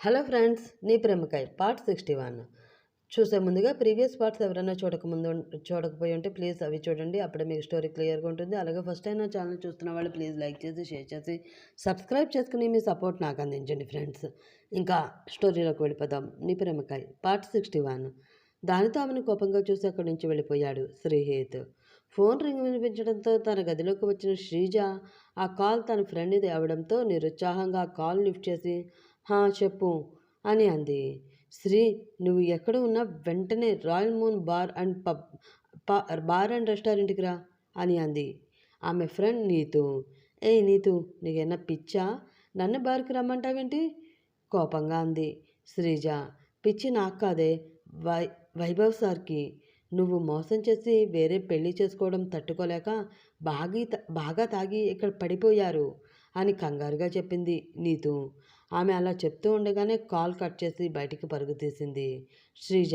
Hello friends నీ ప్రేమకాయ్ part sixty one. చూసే ముందుగా ప్రీవియస్ పార్ట్స్ ఎవరైనా చూడకముందు చూడకపోయి ఉంటే ప్లీజ్ అవి చూడండి అప్పుడే మీకు స్టోరీ క్లియర్గా ఉంటుంది. అలాగే ఫస్ట్ అయినా ఛానల్ చూస్తున్న వాళ్ళు ప్లీజ్ లైక్ చేసి షేర్ చేసి సబ్స్క్రైబ్ చేసుకుని మీ సపోర్ట్ నాకు అందించండి ఫ్రెండ్స్. ఇంకా స్టోరీలోకి వెళ్ళిపోదాం. నీ ప్రేమకాయ పార్ట్ సిక్స్టీ వన్. దానితో ఆమెను కోపంగా చూసి అక్కడి నుంచి వెళ్ళిపోయాడు శ్రీహేత్. ఫోన్ రింగ్ వినిపించడంతో తన గదిలోకి వచ్చిన శ్రీజ ఆ కాల్ తన ఫ్రెండ్ది అవడంతో నిరుత్సాహంగా ఆ కాల్ లిఫ్ట్ చేసి హా చెప్పు. అని అంది. శ్రీ నువ్వు ఎక్కడ ఉన్నా వెంటనే royal moon bar and pub ప- బార్ అండ్ రెస్టారెంట్కి రా అని అంది. ఆమె ఫ్రెండ్ నీతు. ఏయ్ నీతు నీకేనా పిచ్చా? నన్ను బార్కి రమ్మంటావేంటి? కోపంగా అంది శ్రీజ. పిచ్చి నాకు కాదే వై వైభవ్ సార్కి. నువ్వు మోసం చేసి వేరే పెళ్ళి చేసుకోవడం తట్టుకోలేక బాగి బాగా తాగి ఇక్కడ పడిపోయారు అని కంగారుగా చెప్పింది నీతు. ఆమె అలా చెప్తూ ఉండగానే కాల్ కట్ చేసి బయటికి పరుగు తీసింది. శ్రీజ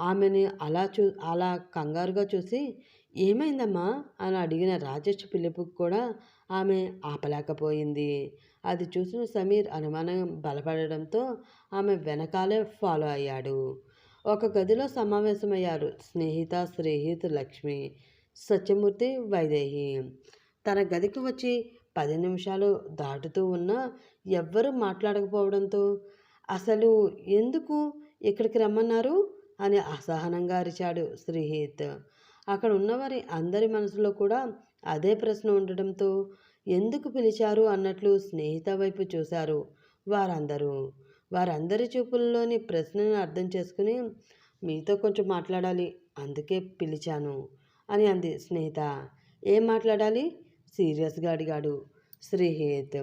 ఆమెని అలా చూ అలా కంగారుగా చూసి ఏమైందమ్మా? అని అడిగిన రాజేష్ పిలుపుకి కూడా ఆమె ఆపలేకపోయింది. అది చూసిన సమీర్ అనుమానం బలపడడంతో ఆమె వెనకాలే ఫాలో అయ్యాడు. ఒక గదిలో సమావేశమయ్యారు స్నేహిత శ్రీహిత్ లక్ష్మి సత్యమూర్తి వైదేహి. తన గదికి వచ్చి పది నిమిషాలు దాటుతూ ఉన్నా ఎవ్వరూ మాట్లాడకపోవడంతో అసలు ఎందుకు ఇక్కడికి రమ్మన్నారు అని అసహనంగా అరిచాడు శ్రీహిత్. అక్కడ ఉన్నవారి అందరి మనసులో కూడా అదే ప్రశ్న ఉండడంతో ఎందుకు పిలిచారు అన్నట్లు స్నేహిత వైపు చూశారు వారందరూ. వారందరి చూపుల్లోని ప్రశ్నను అర్థం చేసుకుని మీతో కొంచెం మాట్లాడాలి అందుకే పిలిచాను అని అంది స్నేహిత. ఏం మాట్లాడాలి? సీరియస్గా అడిగాడు శ్రీహిత్.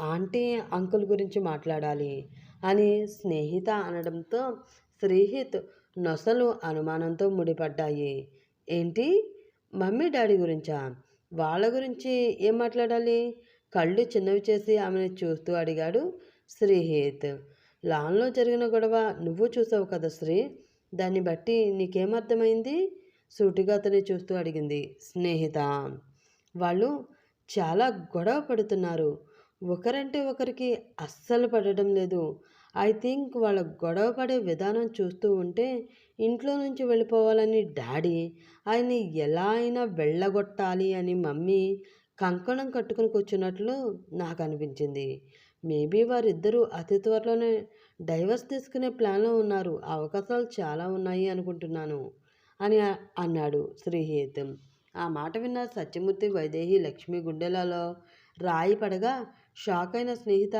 ఆంటీ అంకుల్ గురించి మాట్లాడాలి అని స్నేహిత అనడంతో శ్రీహిత్ నొసలు అనుమానంతో ముడిపడ్డాయి. ఏంటి? మమ్మీ డాడీ గురించా? వాళ్ళ గురించి ఏం మాట్లాడాలి? కళ్ళు చిన్నవి చేసి ఆమెను చూస్తూ అడిగాడు శ్రీహిత్. లాన్లో జరిగిన గొడవ నువ్వు చూసావు కదా శ్రీ? దాన్ని బట్టి నీకేమర్థమైంది సూటిగా అతని చూస్తూ అడిగింది స్నేహిత. వాళ్ళు చాలా గొడవ పడుతున్నారు. ఒకరంటే ఒకరికి అస్సలు పడడం లేదు. ఐ థింక్ వాళ్ళ గొడవ పడే విధానం చూస్తూ ఉంటే ఇంట్లో నుంచి వెళ్ళిపోవాలని డాడీ ఆయన్ని ఎలా అయినా వెళ్ళగొట్టాలి అని మమ్మీ కంకణం కట్టుకుని కూర్చున్నట్లు నాకు అనిపించింది. మేబీ వారిద్దరూ అతి త్వరలోనే డైవర్స్ తీసుకునే ప్లాన్లో ఉన్నారు. అవకాశాలు చాలా ఉన్నాయి అనుకుంటున్నాను అని అన్నాడు శ్రీహేతం. ఆ మాట విన్న సత్యమూర్తి వైదేహి లక్ష్మి గుండెలలో రాయి పడగా షాక్ అయిన స్నేహిత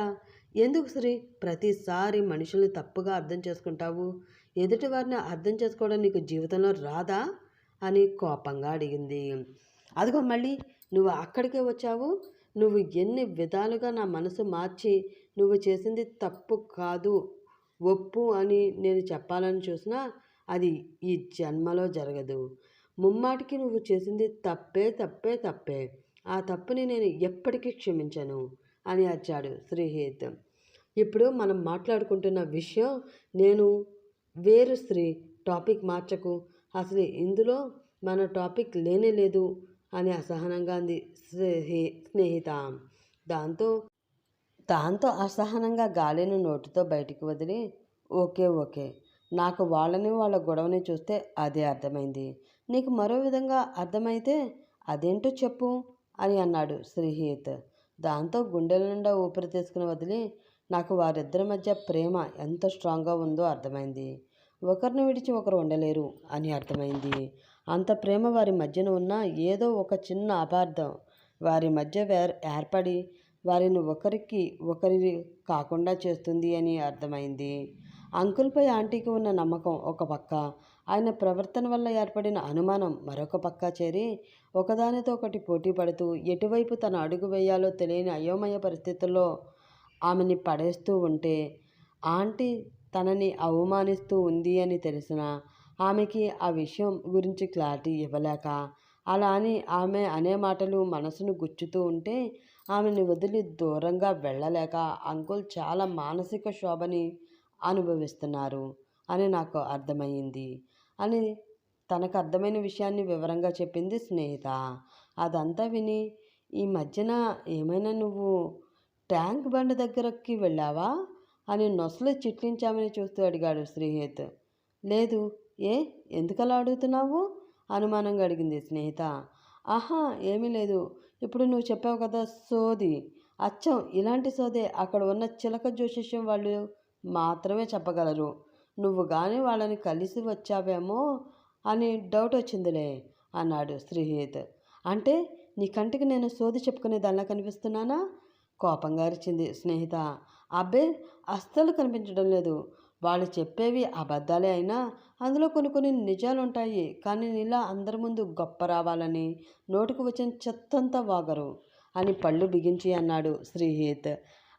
ఎందుకు శ్రీ ప్రతిసారి మనుషుల్ని తప్పుగా అర్థం చేసుకుంటావు. ఎదుటి వారిని అర్థం చేసుకోవడం నీకు జీవితంలో రాదా? అని కోపంగా అడిగింది. అదిగో మళ్ళీ నువ్వు అక్కడికే వచ్చావు. నువ్వు ఎన్ని విధాలుగా నా మనసు మార్చి నువ్వు చేసింది తప్పు కాదు ఒప్పు అని నేను చెప్పాలని చూసినా అది ఈ జన్మలో జరగదు. ముమ్మాటికి నువ్వు చేసింది తప్పే తప్పే తప్పే. ఆ తప్పుని నేను ఎప్పటికీ క్షమించను. అని అరిచాడు శ్రీహిత్. ఇప్పుడు మనం మాట్లాడుకుంటున్న విషయం నేను వేరు స్త్రీ టాపిక్ మార్చకు. అసలు ఇందులో మన టాపిక్ లేనే లేదు అని అసహనంగా అంది స్నేహి స్నేహిత. దాంతో దాంతో అసహనంగా గాలిని నోటితో బయటికి వదిలి ఓకే ఓకే నాకు వాళ్ళని వాళ్ళ గొడవని చూస్తే అదే అర్థమైంది. నీకు మరో విధంగా అర్థమైతే అదేంటో చెప్పు అని అన్నాడు శ్రీహిత్. దాంతో గుండెల నిండా ఊపిరి తీసుకుని వదిలి నాకు వారిద్దరి మధ్య ప్రేమ ఎంత స్ట్రాంగ్గా ఉందో అర్థమైంది. ఒకరిని విడిచి ఒకరు ఉండలేరు అని అర్థమైంది. అంత ప్రేమ వారి మధ్యన ఉన్న ఏదో ఒక చిన్న అపార్థం వారి మధ్య వేర్ ఏర్పడి వారిని ఒకరికి ఒకరి కాకుండా చేస్తుంది అని అర్థమైంది. అంకుల్పై ఆంటీకి ఉన్న నమ్మకం ఒక పక్క ఆయన ప్రవర్తన వల్ల ఏర్పడిన అనుమానం మరొక పక్క చేరి ఒకదానితో ఒకటి పోటీ పడుతూ ఎటువైపు తన అడుగు వేయాలో తెలియని అయోమయ పరిస్థితుల్లో ఆమెని పడేస్తూ ఉంటే ఆంటీ తనని అవమానిస్తూ ఉంది అని తెలిసిన ఆమెకి ఆ విషయం గురించి క్లారిటీ ఇవ్వలేక అలా అని ఆమె అనే మాటలు మనసును గుచ్చుతూ ఉంటే ఆమెను వదిలి దూరంగా వెళ్ళలేక అంకుల్ చాలా మానసిక శోభని అనుభవిస్తున్నారు అని నాకు అర్థమయ్యింది. అని తనకు అర్థమైన విషయాన్ని వివరంగా చెప్పింది స్నేహిత. అదంతా విని ఈ మధ్యన ఏమైనా నువ్వు ట్యాంక్ బండ్ దగ్గరకి వెళ్ళావా? అని నొసలు చిట్లించామని చూస్తూ అడిగాడు శ్రీహిత్ లేదు ఏ? ఎందుకలా అడుగుతున్నావు? అనుమానంగా అడిగింది స్నేహిత. ఆహా ఏమీ లేదు. ఇప్పుడు నువ్వు చెప్పావు కదా సోది. అచ్చం ఇలాంటి సోదే. అక్కడ ఉన్న చిలక జ్యోతిష్యం వాళ్ళు మాత్రమే చెప్పగలరు. నువ్వు కానీ వాళ్ళని కలిసి వచ్చావేమో అని డౌట్ వచ్చిందిలే అన్నాడు శ్రీహిత్. అంటే నీ కంటికి నేను సోది చెప్పుకునే దానిలా కనిపిస్తున్నానా? కోపంగా అరిచింది స్నేహిత. అబ్బే అస్సలు కనిపించడం లేదు. వాళ్ళు చెప్పేవి అబద్ధాలే అయినా అందులో కొన్ని కొన్ని నిజాలు ఉంటాయి కానీ నీలా అందరి ముందు గొప్ప రావాలని నోటుకు వచ్చిన చెత్తంతా వాగరు అని పళ్ళు బిగించి అన్నాడు శ్రీహిత్.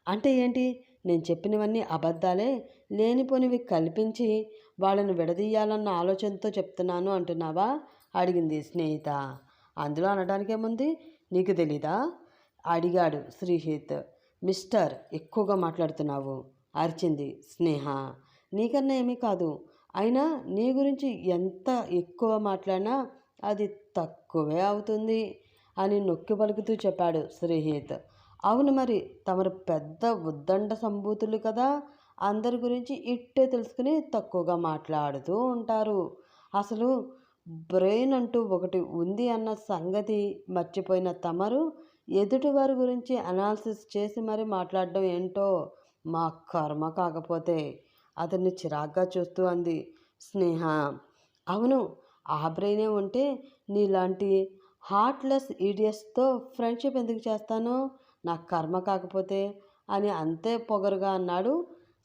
అంటే ఏంటి? నేను చెప్పినవన్నీ అబద్ధాలే లేనిపోనివి కల్పించి వాళ్ళని విడదీయాలన్న ఆలోచనతో చెప్తున్నాను అంటున్నావా? అడిగింది స్నేహిత. అందులో అనడానికేముంది? నీకు తెలీదా? అడిగాడు శ్రీహిత్. మిస్టర్ ఎక్కువగా మాట్లాడుతున్నావు అరిచింది స్నేహ. నీకన్నా ఏమీ కాదు. అయినా నీ గురించి ఎంత ఎక్కువ మాట్లాడినా అది తక్కువే అవుతుంది అని నొక్కి పలుకుతూ చెప్పాడు శ్రీహిత్. అవును మరి తమరు పెద్ద ఉద్దండ సంభూతులు కదా? అందరి గురించి ఇట్టే తెలుసుకుని తక్కువగా మాట్లాడుతూ ఉంటారు. అసలు బ్రెయిన్ అంటూ ఒకటి ఉంది అన్న సంగతి మర్చిపోయిన తమరు ఎదుటివారి గురించి అనాలిసిస్ చేసి మరి మాట్లాడడం ఏంటో మా కర్మ కాకపోతే అతన్ని చిరాగ్గా చూస్తూ అంది. స్నేహ అవును ఆ బ్రెయినే ఉంటే నీలాంటి హార్ట్లెస్ ఈడియస్తో ఫ్రెండ్షిప్ ఎందుకు చేస్తాను? నా కర్మ కాకపోతే అని అంతే పొగరుగా అన్నాడు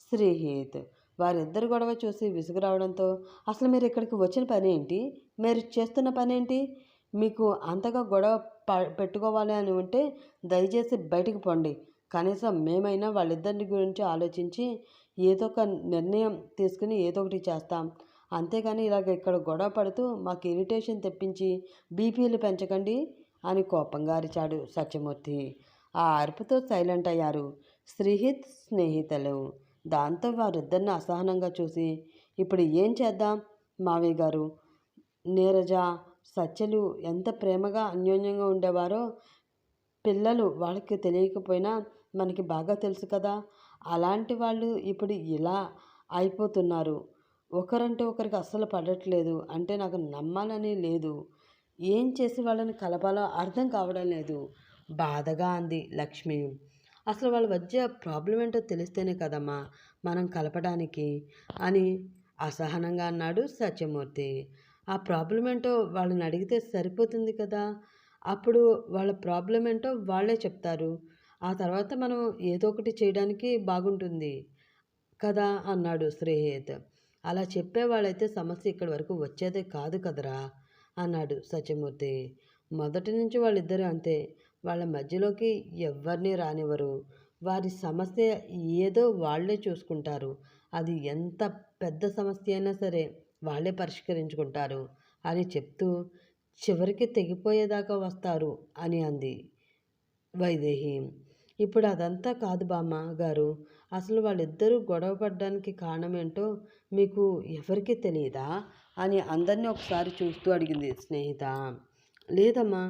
శ్రీహిత్. వారిద్దరు గొడవ చూసి విసుగు రావడంతో అసలు మీరు ఇక్కడికి వచ్చిన పని ఏంటి? మీరు చేస్తున్న పని ఏంటి? మీకు అంతగా గొడవ ప- పెట్టుకోవాలి అని ఉంటే దయచేసి బయటికి పోండి. కనీసం మేమైనా వాళ్ళిద్దరి గురించి ఆలోచించి ఏదో ఒక నిర్ణయం తీసుకుని ఏదో ఒకటి చేస్తాం. అంతేగాని ఇలాగ ఇక్కడ గొడవ పడుతూ మాకు ఇరిటేషన్ తెప్పించి బీపీలు పెంచకండి అని కోపంగా అరిచాడు సత్యమూర్తి. ఆ అరుపుతో సైలెంట్ అయ్యారు శ్రీహిత్ స్నేహితులు. దాంతో వారిద్దరిని అసహనంగా చూసి ఇప్పుడు ఏం చేద్దాం మావయ్య గారు? నీరజ సత్యలు ఎంత ప్రేమగా అన్యోన్యంగా ఉండేవారో పిల్లలు వాళ్ళకి తెలియకపోయినా మనకి బాగా తెలుసు కదా. అలాంటి వాళ్ళు ఇప్పుడు ఇలా అయిపోతున్నారు. ఒకరంటే ఒకరికి అస్సలు పడట్లేదు. అంటే నాకు నమ్మాలని లేదు. ఏం చేసి వాళ్ళని కలపాలో అర్థం కావడం లేదు. బాధగా అంది లక్ష్మి. అసలు వాళ్ళ మధ్య ప్రాబ్లం ఏంటో తెలిస్తేనే కదమ్మా మనం కలపడానికి అని అసహనంగా అన్నాడు సత్యమూర్తి. ఆ ప్రాబ్లం ఏంటో వాళ్ళని అడిగితే సరిపోతుంది కదా? అప్పుడు వాళ్ళ ప్రాబ్లం ఏంటో వాళ్ళే చెప్తారు. ఆ తర్వాత మనం ఏదో ఒకటి చేయడానికి బాగుంటుంది కదా అన్నాడు శ్రేయత్ అలా చెప్పేవాళ్ళైతే సమస్య ఇక్కడి వరకు వచ్చేదే కాదు కదరా అన్నాడు సత్యమూర్తి. మొదటి నుంచి వాళ్ళిద్దరూ అంతే. వాళ్ళ మధ్యలోకి ఎవరిని రానివ్వరు. వారి సమస్య ఏదో వాళ్ళే చూసుకుంటారు. అది ఎంత పెద్ద సమస్య అయినా సరే వాళ్ళే పరిష్కరించుకుంటారు అని చెప్తూ చివరికి తెగిపోయేదాకా వస్తారు అని అంది వైదేహి. ఇప్పుడు అదంతా కాదు బామ్మ గారు. అసలు వాళ్ళిద్దరూ గొడవ పడడానికి కారణం ఏంటో మీకు ఎవరికీ తెలియదా అని అందరినీ ఒకసారి చూస్తూ అడిగింది స్నేహిత. లేదమ్మా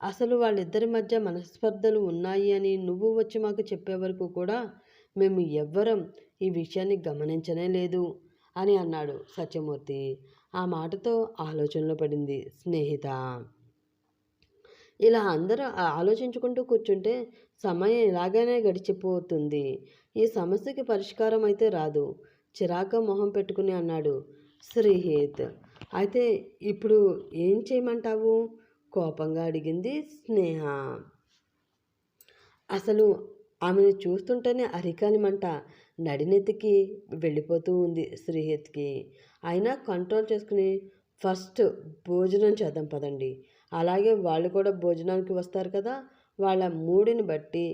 అసలు వాళ్ళిద్దరి మధ్య మనస్పర్ధలు ఉన్నాయి అని నువ్వు వచ్చి మాకు చెప్పే వరకు కూడా మేము ఎవ్వరం ఈ విషయాన్ని గమనించనే లేదు అని అన్నాడు సత్యమూర్తి. ఆ మాటతో ఆలోచనలో పడింది స్నేహిత. ఇలా అందరూ ఆలోచించుకుంటూ కూర్చుంటే సమయం ఇలాగనే గడిచిపోతుంది. ఈ సమస్యకి పరిష్కారం అయితే రాదు. చిరాక మొహం పెట్టుకుని అన్నాడు శ్రీహిత్. అయితే ఇప్పుడు ఏం చేయమంటావు? కోపంగా అడిగింది స్నేహ. అసలు ఆమెను చూస్తుంటేనే అరికాని మంట నడినెత్తికి వెళ్ళిపోతూ ఉంది శ్రీహిత్కి అయినా కంట్రోల్ చేసుకుని ఫస్ట్ భోజనం చేద్దాం పదండి. అలాగే వాళ్ళు కూడా భోజనానికి వస్తారు కదా. వాళ్ళ మూడిని బట్టి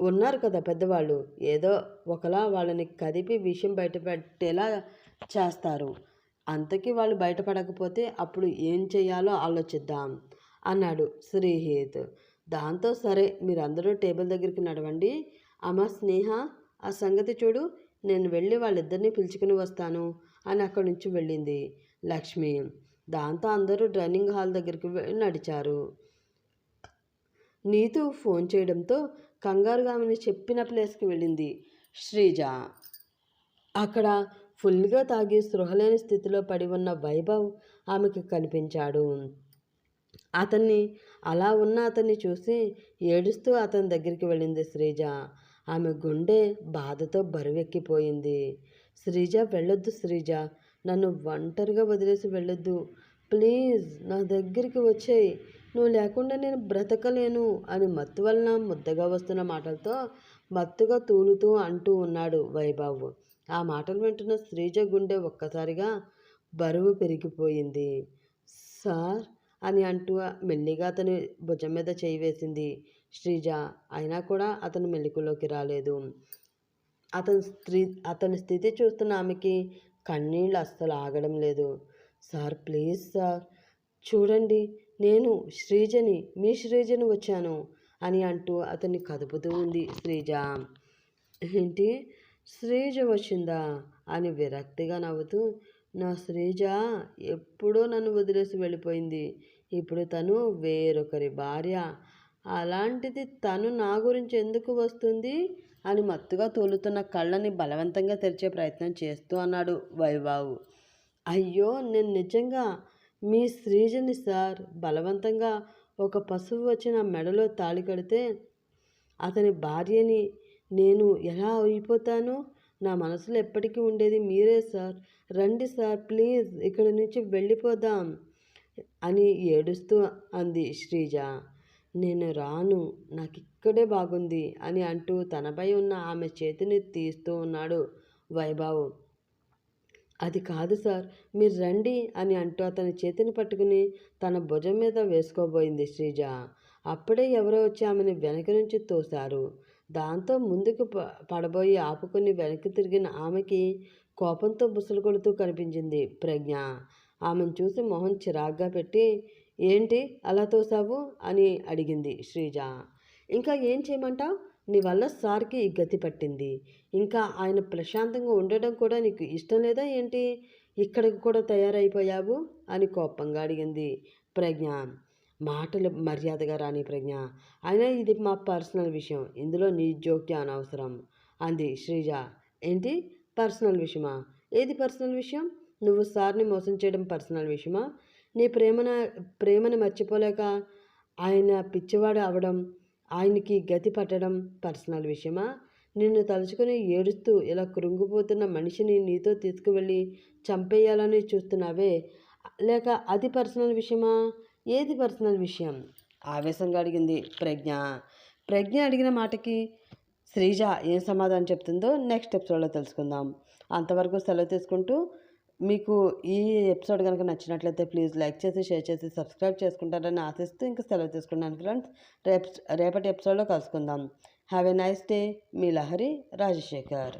ఉన్నారు కదా పెద్దవాళ్ళు. ఏదో ఒకలా వాళ్ళని కదిపి విషయం బయటపెట్టేలా చేస్తారు. అంతకీ వాళ్ళు బయటపడకపోతే అప్పుడు ఏం చేయాలో ఆలోచిద్దాం అన్నాడు శ్రీహిత్. దాంతో సరే మీరందరూ టేబుల్ దగ్గరికి నడవండి. అమ్మ స్నేహ ఆ సంగతి చూడు నేను వెళ్ళి వాళ్ళిద్దరిని పిలుచుకుని వస్తాను అని అక్కడి నుంచి వెళ్ళింది లక్ష్మి. దాంతో అందరూ డైనింగ్ హాల్ దగ్గరికి నడిచారు. నీతు ఫోన్ చేయడంతో కంగారుగా ఆమెను చెప్పిన ప్లేస్కి వెళ్ళింది శ్రీజ. అక్కడ ఫుల్గా తాగి స్పృహలేని స్థితిలో పడి ఉన్న వైభవ్ ఆమెకు కనిపించాడు. అతన్ని అలా ఉన్న అతన్ని చూసి ఏడుస్తూ అతని దగ్గరికి వెళ్ళింది శ్రీజ. ఆమె గుండె బాధతో బరువెక్కిపోయింది. శ్రీజ వెళ్ళొద్దు శ్రీజ. నన్ను ఒంటరిగా వదిలేసి వెళ్ళొద్దు. ప్లీజ్ నా దగ్గరికి వచ్చేయి. నువ్వు లేకుండా నేను బ్రతకలేను అని మత్తు వలన ముద్దగా వస్తున్న మాటలతో మత్తుగా తూలుతూ అంటూ ఉన్నాడు వైభవ్. ఆ మాటలు వింటున్న శ్రీజ గుండె ఒక్కసారిగా బరువు పెరిగిపోయింది. సార్ అని అంటూ మెల్లిగా అతని భుజం మీద చేయి వేసింది శ్రీజ. అయినా కూడా అతను మెల్లికలోకి రాలేదు. అతని స్త్రీ అతని స్థితి చూస్తున్న ఆమెకి కన్నీళ్ళు అస్సలు ఆగడం లేదు. సార్ ప్లీజ్ సార్ చూడండి నేను శ్రీజని మీ శ్రీజని వచ్చాను అని అంటూ అతన్ని కదుపుతూ ఉంది శ్రీజ. ఏంటి? శ్రీజ వచ్చిందా? అని విరక్తిగా నవ్వుతూ నా శ్రీజ ఎప్పుడో నన్ను వదిలేసి వెళ్ళిపోయింది. ఇప్పుడు తను వేరొకరి భార్య. అలాంటిది తను నా గురించి ఎందుకు వస్తుంది? అని మత్తుగా తోలుతున్న కళ్ళని బలవంతంగా తెరిచే ప్రయత్నం చేస్తూ అన్నాడు వైభావు. అయ్యో నేను నిజంగా మీ శ్రీజని సార్? బలవంతంగా ఒక పశువు వచ్చిన మెడలో తాళి కడితే అతని భార్యని నేను ఎలా అయిపోతాను నా మనసులో ఎప్పటికీ ఉండేది మీరే సార్. రండి సార్ ప్లీజ్ ఇక్కడి నుంచి వెళ్ళిపోదాం అని ఏడుస్తూ అంది శ్రీజ. నేను రాను నాకు ఇక్కడే బాగుంది అని అంటూ తనపై ఉన్న ఆమె చేతిని తీస్తూ ఉన్నాడు వైభవ్. అది కాదు సార్ మీరు రండి అని అంటూ అతని చేతిని పట్టుకుని తన భుజం మీద వేసుకోబోయింది శ్రీజ. అప్పుడే ఎవరో వచ్చి ఆమెను వెనక నుంచి తోశారు. దాంతో ముందుకు పడబోయి ఆపుకుని వెనక్కి తిరిగిన ఆమెకి కోపంతో బుసలు కొడుతూ కనిపించింది ప్రజ్ఞ. ఆమెను చూసి మొహం చిరాగ్గా పెట్టి ఏంటి అలా తోసావు అని అడిగింది శ్రీజ. ఇంకా ఏం చేయమంటావు? నీ వల్ల సార్కి గతి పట్టింది. ఇంకా ఆయన ప్రశాంతంగా ఉండడం కూడా నీకు ఇష్టం లేదా ఏంటి? ఇక్కడికి కూడా తయారైపోయావు? అని కోపంగా అడిగింది ప్రజ్ఞ. మాటలు మర్యాదగా రాని ప్రజ్ఞ. అయినా ఇది మా పర్సనల్ విషయం. ఇందులో నీ జోక్యం అనవసరం అంది శ్రీజ. ఏంటి? పర్సనల్ విషయమా? ఏది పర్సనల్ విషయం? నువ్వు సార్ని మోసం చేయడం పర్సనల్ విషయమా? నీ ప్రేమన ప్రేమను మర్చిపోలేక ఆయన పిచ్చివాడు అవడం ఆయనకి గతి పట్టడం పర్సనల్ విషయమా? నిన్ను తలుచుకొని ఏడుస్తూ ఇలా కృంగిపోతున్న మనిషిని నీతో తీసుకువెళ్ళి చంపేయాలని చూస్తున్నావే. లేక అది పర్సనల్ విషయమా? ఏది పర్సనల్ విషయం? ఆవేశంగా అడిగింది ప్రజ్ఞ. ప్రజ్ఞ అడిగిన మాటకి శ్రీజ ఏం సమాధానం చెప్తుందో నెక్స్ట్ ఎపిసోడ్లో తెలుసుకుందాం. అంతవరకు సెలవు తీసుకుంటూ మీకు ఈ ఎపిసోడ్ కనుక నచ్చినట్లయితే ప్లీజ్ లైక్ చేసి షేర్ చేసి సబ్స్క్రైబ్ చేసుకుంటారని ఆశిస్తూ ఇంకా సెలవు తీసుకున్నాను ఫ్రెండ్స్. రేపు రేపటి ఎపిసోడ్లో కలుసుకుందాం. Have a nice day. Me Lahari Rajasekhar.